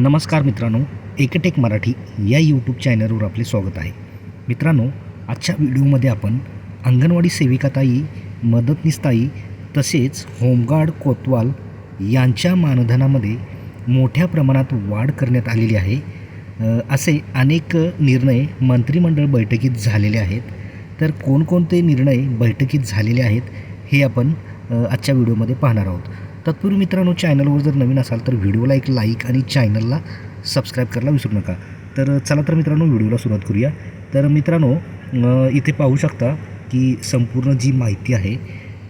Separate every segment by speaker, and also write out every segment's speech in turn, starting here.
Speaker 1: नमस्कार मित्रांनो एकटेक मराठी या यूट्यूब चॅनलवर आपले स्वागत आहे. मित्रांनो आजच्या व्हिडिओमध्ये आपण अंगणवाडी सेविकाताई मदतनीसताई तसेच होमगार्ड कोतवाल यांच्या मानधनामध्ये मोठ्या प्रमाणात वाढ करण्यात आलेली आहे. असे अनेक निर्णय मंत्रिमंडळ बैठकीत झालेले आहेत. तर कोणकोणते निर्णय बैठकीत झालेले आहेत हे आपण आजच्या व्हिडिओमध्ये पाहणार आहोत. तत्पूर्वी मित्रांनो चॅनलवर जर नवीन असाल तर व्हिडिओला एक लाईक आणि चॅनलला सबस्क्राईब करायला विसरू नका. तर चला तर मित्रांनो व्हिडिओला सुरुवात करूया. तर मित्रांनो इथे पाहू शकता की संपूर्ण जी माहिती आहे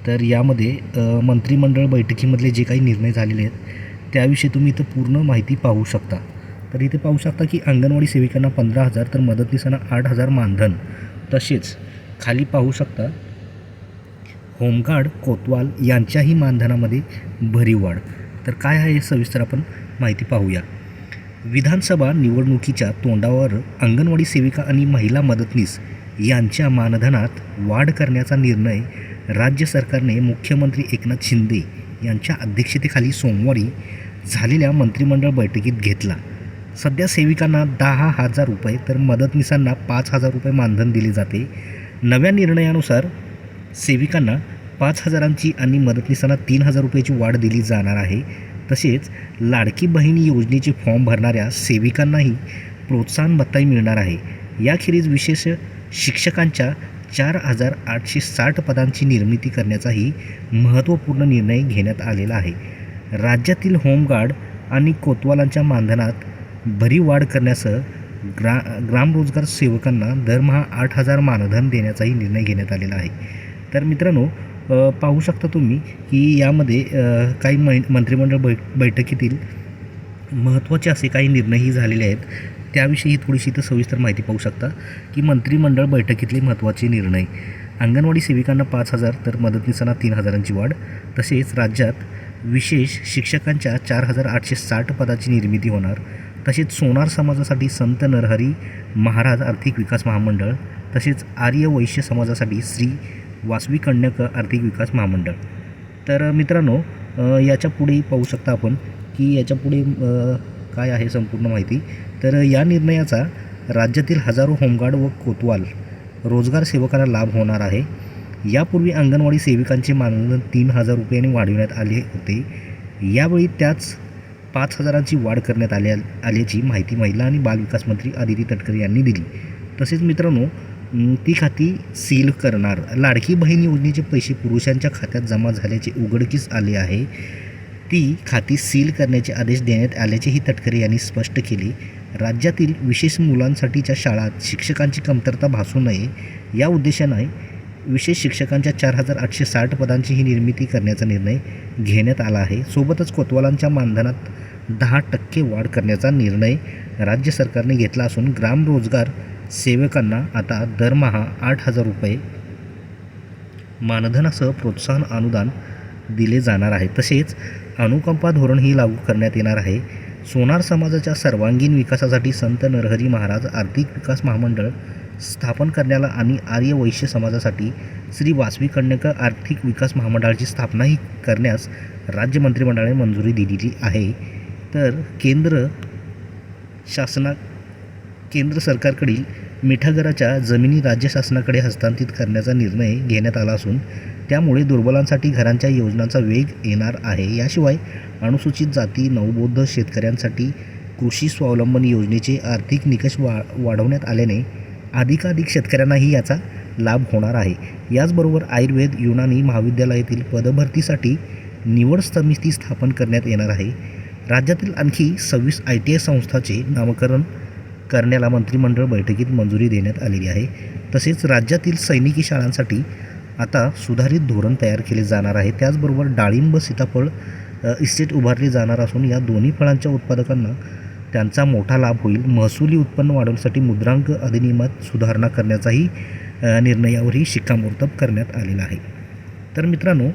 Speaker 1: तर यामध्ये मंत्रिमंडळ बैठकीमधले जे काही निर्णय झालेले आहेत त्याविषयी तुम्ही इथं पूर्ण माहिती पाहू शकता. तर इथे पाहू शकता की अंगणवाडी सेविकांना पंधरा हजार तर मदतनीसांना आठ हजार मानधन. तसेच खाली पाहू शकता होमगार्ड कोतवाल यांच्याही मानधनामध्ये भरीव वाढ. तर काय आहे हे सविस्तर आपण माहिती पाहूया. विधानसभा निवडणुकीच्या तोंडावर अंगणवाडी सेविका आणि महिला मदतनीस यांच्या मानधनात वाढ करण्याचा निर्णय राज्य सरकारने मुख्यमंत्री एकनाथ शिंदे यांच्या अध्यक्षतेखाली सोमवारी झालेल्या मंत्रिमंडळ बैठकीत घेतला. सध्या सेविकांना दहा हजार रुपये तर मदतनीसांना पाच हजार रुपये मानधन दिले जाते. नव्या निर्णयानुसार सेविकांना पाच हजारांची आणि मदतनीसांना तीन हजार रुपयाची वाढ दिली जाणार आहे. तसेच लाडकी बहीण योजनेचे फॉर्म भरणाऱ्या सेविकांनाही प्रोत्साहन भत्ताही मिळणार आहे. याखेरीज विशेष शिक्षकांच्या चार हजार आठशे साठ पदांची निर्मिती करण्याचाही महत्त्वपूर्ण निर्णय घेण्यात आलेला आहे. राज्यातील होमगार्ड आणि कोतवालांच्या मानधनात भरीव वाढ करण्यासह ग्रा ग्रामरोजगार सेवकांना दरमहा आठ हजार मानधन देण्याचाही निर्णय घेण्यात आलेला आहे. तर मित्रांनो पाहू शकता तुम्ही की यामध्ये काही मै मंत्रिमंडळ बै बैठकीतील महत्त्वाचे असे काही निर्णयही झालेले आहेत. त्याविषयी थोडीशी इथं सविस्तर माहिती पाहू शकता की मंत्रिमंडळ बैठकीतले महत्त्वाचे निर्णय. अंगणवाडी सेविकांना पाच हजार तर मदतनीसांना तीन हजारांची वाढ. तसेच राज्यात विशेष शिक्षकांच्या चार हजार आठशे साठ पदाची निर्मिती होणार. तसेच सोनार समाजासाठी संत नरहरी महाराज आर्थिक विकास महामंडळ. तसेच आर्य वैश्य समाजासाठी श्री वासवी कन्यक आर्थिक विकास महामंडळ. तर मित्रांनो याच्यापुढे याच्यापुढे पाहू शकता आपण की याच्यापुढे काय आहे संपूर्ण माहिती. तर या निर्णयाचा राज्यातील हजारो होमगार्ड व कोतवाल रोजगार सेवकांना लाभ होणार आहे. यापूर्वी अंगणवाडी सेविकांचे मानधन तीन हजार रुपयांनी वाढविण्यात आले होते. यावेळी त्याच पाच हजारांची वाढ करण्यात आल्या आल्याची माहिती महिला आणि बालविकास मंत्री आदिती तटकरे यांनी दिली. तसेच मित्रांनो ती खाती सील करणार. लाडकी बहीण योजनेचे पैसे पुरुषांच्या खात्यात जमा झाल्याचे उघडकीस आले आहे. ती खाती सील करण्याचे आदेश देण्यात आल्याचेही तटकरे यांनी स्पष्ट केले. राज्यातील विशेष मुलांसाठीच्या शाळात शिक्षकांची कमतरता भासू नये. या उद्देशाने विशेष शिक्षकांच्या चार हजार आठशे साठ पदांची ही निर्मिती करण्याचा निर्णय घेण्यात आला आहे. सोबतच कोतवालांच्या मानधनात दहा टक्के वाढ करण्याचा निर्णय राज्य सरकारने घेतला असून ग्राम रोजगार सेवकांना आता दरमहा आठ हजार रुपये मानधनासह प्रोत्साहन अनुदान दिले जाणार आहे. तसेच अनुकंपा धोरणही लागू करण्यात येणार आहे. सोनार समाजाच्या सर्वांगीण विकासासाठी संत नरहरी महाराज आर्थिक विकास महामंडळ स्थापन करण्याला आणि आर्य वैश्य समाजासाठी श्री वासवी कन्यक आर्थिक विकास महामंडळाची स्थापनाही करण्यास राज्य मंत्रिमंडळाने मंजुरी दिलेली आहे. तर केंद्र शासना केंद्र सरकारकडील मिठागराच्या जमिनी राज्य शासनाकडे हस्तांतरित करण्याचा निर्णय घेण्यात आला असून त्यामुळे दुर्बलांसाठी घरांच्या योजनांचा वेग येणार आहे. याशिवाय अनुसूचित जाती नवबौद्ध शेतकऱ्यांसाठी कृषी स्वावलंबन योजनेचे आर्थिक निकष वा वाढवण्यात आल्याने अधिकाधिक शेतकऱ्यांनाही याचा लाभ होणार आहे. याचबरोबर आयुर्वेद युनानी महाविद्यालयातील पदभरतीसाठी निवड समिती स्थापन करण्यात येणार आहे. राज्यातील आणखी सव्वीस आय टी आय संस्थाचे नामकरण करण्याला मंत्रिमंडळ बैठकीत मंजुरी देण्यात आलेली आहे. तसेच राज्यातील सैनिकी शाळांसाठी आता सुधारित धोरण तयार केले जाणार आहे. त्याचबरोबर डाळिंब सीताफळ इस्टेट उभारले जाणार असून या दोन्ही फळांच्या उत्पादकांना त्यांचा मोठा लाभ होईल. महसुली उत्पन्न वाढवण्यासाठी मुद्रांक अधिनियमात सुधारणा करण्याचाही निर्णयावरही शिक्कामोर्तब करण्यात आलेला आहे. तर मित्रांनो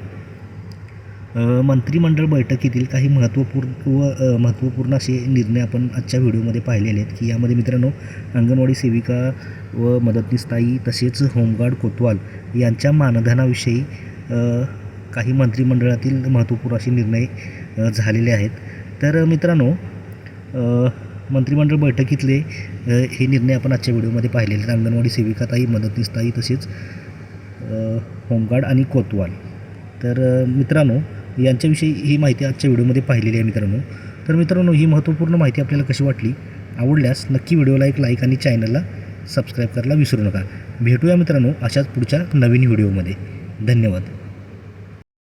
Speaker 1: मंत्रिमंडळ बैठकीतील काही महत्त्वपूर्ण व महत्त्वपूर्ण असे निर्णय आपण आजच्या व्हिडिओमध्ये पाहिलेले आहेत की यामध्ये मित्रांनो अंगणवाडी सेविका व मदतनीसताई तसेच होमगार्ड कोतवाल यांच्या मानधनाविषयी काही मंत्रिमंडळातील महत्त्वपूर्ण असे निर्णय झालेले आहेत. तर मित्रांनो मंत्रिमंडळ बैठकीतले हे निर्णय आपण आजच्या व्हिडिओमध्ये पाहिलेले आहेत. अंगणवाडी सेविका ताई तसेच होमगार्ड आणि कोतवाल. तर मित्रांनो यांच्याविषयी ही माहिती आजच्या व्हिडिओमध्ये पाहिलेली आहे मित्रांनो. तर मित्रांनो ही महत्त्वपूर्ण माहिती आपल्याला कशी वाटली? आवडल्यास नक्की व्हिडिओला एक लाईक आणि चॅनलला सबस्क्राईब करायला विसरू नका. भेटूया मित्रांनो अशाच पुढच्या नवीन व्हिडिओमध्ये. धन्यवाद.